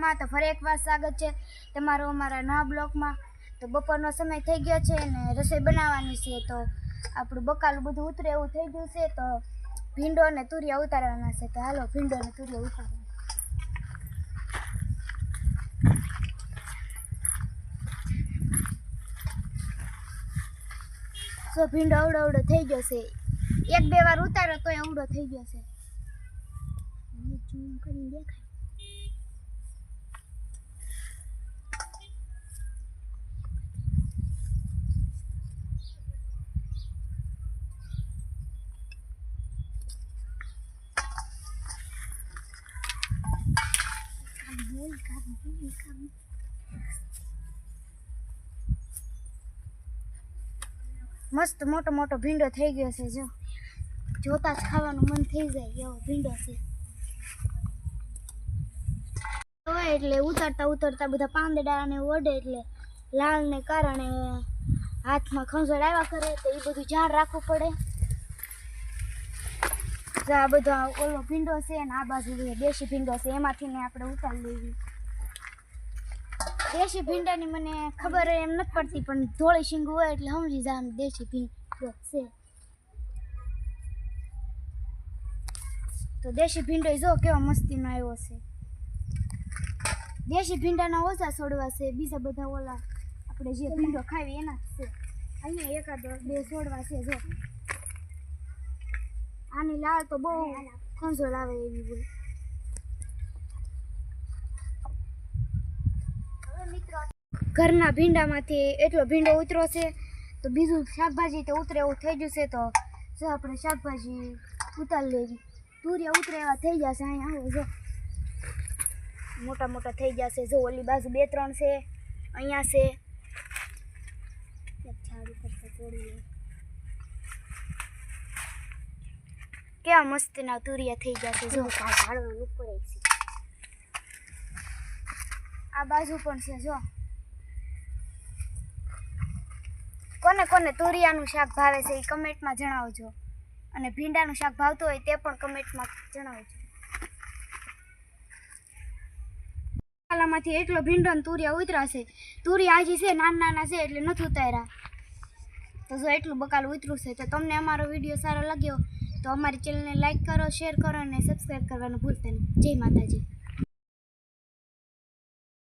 માં તો ફરી એકવાર સ્વાગત છે. તમારું અમારા નવા બ્લોકમાં. તો બપોરનો સમય થઈ ગયો છે અને રસોઈ બનાવવાની છે. તો આપણું બકાલું બધું ઉતરે એવું થઈ ગયું છે. તો ભીંડો અને તુરિયા ઉતારવાના છે. તો હાલો, ભીંડો અને તુરિયા ઉતારવા. સો ભીંડો અવડો અવડો થઈ ગયો છે. એક બે વાર ઉતારો તો અવડો થઈ ગયો છે. ઝૂમ કરીને દેખાય મસ્ત મોટો મોટો ભીંડો થઈ ગયો છે જો. જોતા જ ખાવાનું મન થઈ જાય એવો ભીંડો છે. એટલે ઉતરતા ઉતરતા બધા પાંદડા ને ઓડે એટલે લાલ ને કારણે હાથમાં ખંજોળ આવ્યા કરે તો એ બધું ધ્યાન રાખવું પડે. આ બધો ઓલો ભીંડો છે અને આ બાજુ દેશી ભીંડો છે, એમાંથી ને આપણે ઉતારી લેવી દેશી ભીંડાની મને ખબર એમ નથી પડતી, પણ ધોળી શીંગ હોય એટલે સમજી જાય દેશી ભીંડો છે. તો દેશી ભીંડો જો કેવો મસ્તીનો આવ્યો છે. દેશી ભીંડાના ઓછા છોડવા છે, બીજા બધા ઓલા આપણે જે ભીંડો ખાવી એના છે. અહીંયા એકાદ બે છોડવા છે, જો. આની લાળ તો બહુ ખંજોળ આવે એવી હોય. ઘરના ભીંડામાંથી એટલો ભીંડો ઉતરો છે તો બીજું શાકભાજી તો ઉતરે એવું થઈ ગયું છે તો જો આપણે શાકભાજી ઉતારી લેવી. તુરિયા ઉતરે એવા થઈ જશે અહીંયા આવે જો મોટા મોટા થઈ જશે જો ઓલી બાજુ બે ત્રણ છે અહીંયા છે. કેવા મસ્તીના તુરિયા થઈ જશે જો. ઝાડવાનું ઉપર છે. આ બાજુ પણ છે જો. કોને કોને તુરિયાનું શાક ભાવે છે એ કમેન્ટમાં જણાવજો. અને ભીંડાનું શાક ભાવતું હોય તે પણ કમેન્ટમાં જણાવજો. મસાલામાંથી એટલો ભીંડો ને તુરિયા ઉતરાશે તુરિયા આજી છે, નાના નાના છે એટલે નથી ઉતાર્યા. તો જો એટલું બકાલું ઉતર્યું છે, તો તમને અમારો વીડિયો સારો લાગ્યો તો અમારી ચેનલને લાઈક કરો શેર કરો અને સબસ્ક્રાઈબ કરવાનું ભૂલતા નહીં. જય માતાજી.